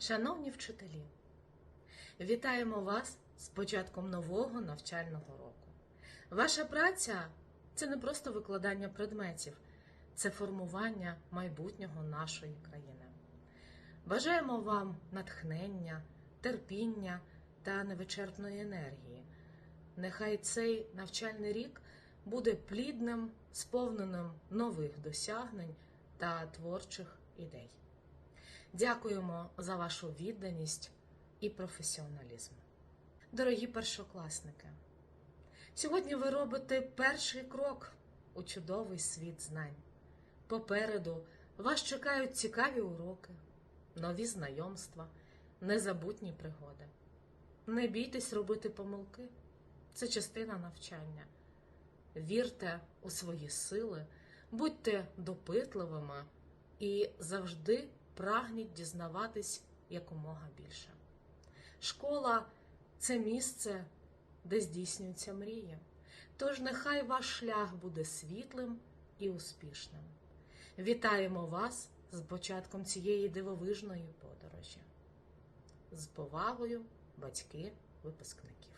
Шановні вчителі, вітаємо вас з початком нового навчального року. Ваша праця це не просто викладання предметів, це формування майбутнього нашої країни. Бажаємо вам натхнення, терпіння та невичерпної енергії. Нехай цей навчальний рік буде плідним, сповненим нових досягнень та творчих ідей. Дякуємо за вашу відданість і професіоналізм. Дорогі першокласники, сьогодні ви робите перший крок у чудовий світ знань. Попереду вас чекають цікаві уроки, нові знайомства, незабутні пригоди. Не бійтесь робити помилки, це частина навчання. Вірте у свої сили, будьте допитливими і завжди прагніть дізнаватись якомога більше. Школа це місце, де здійснюються мрії. Тож нехай ваш шлях буде світлим і успішним. Вітаємо вас з початком цієї дивовижної подорожі. З повагою, батьки випускників.